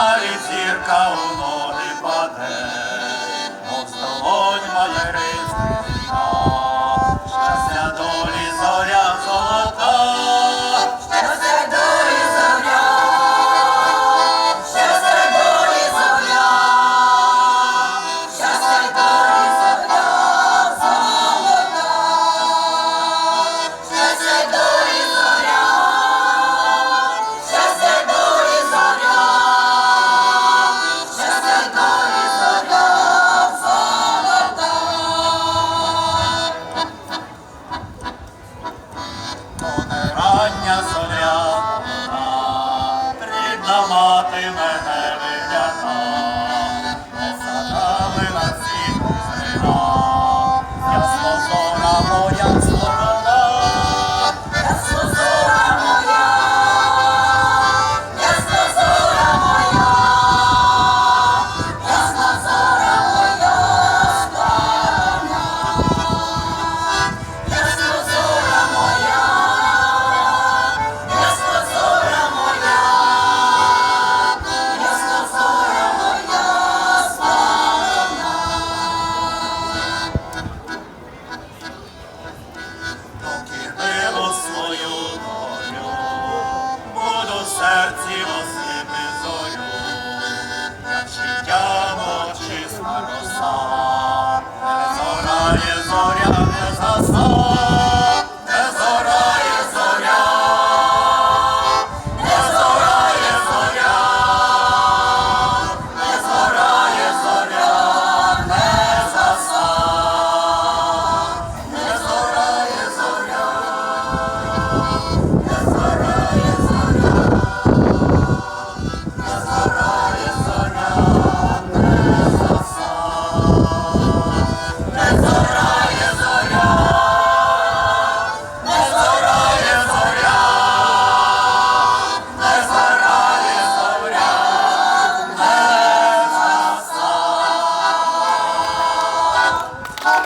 Palić jer kao мати мене виглядає. праці.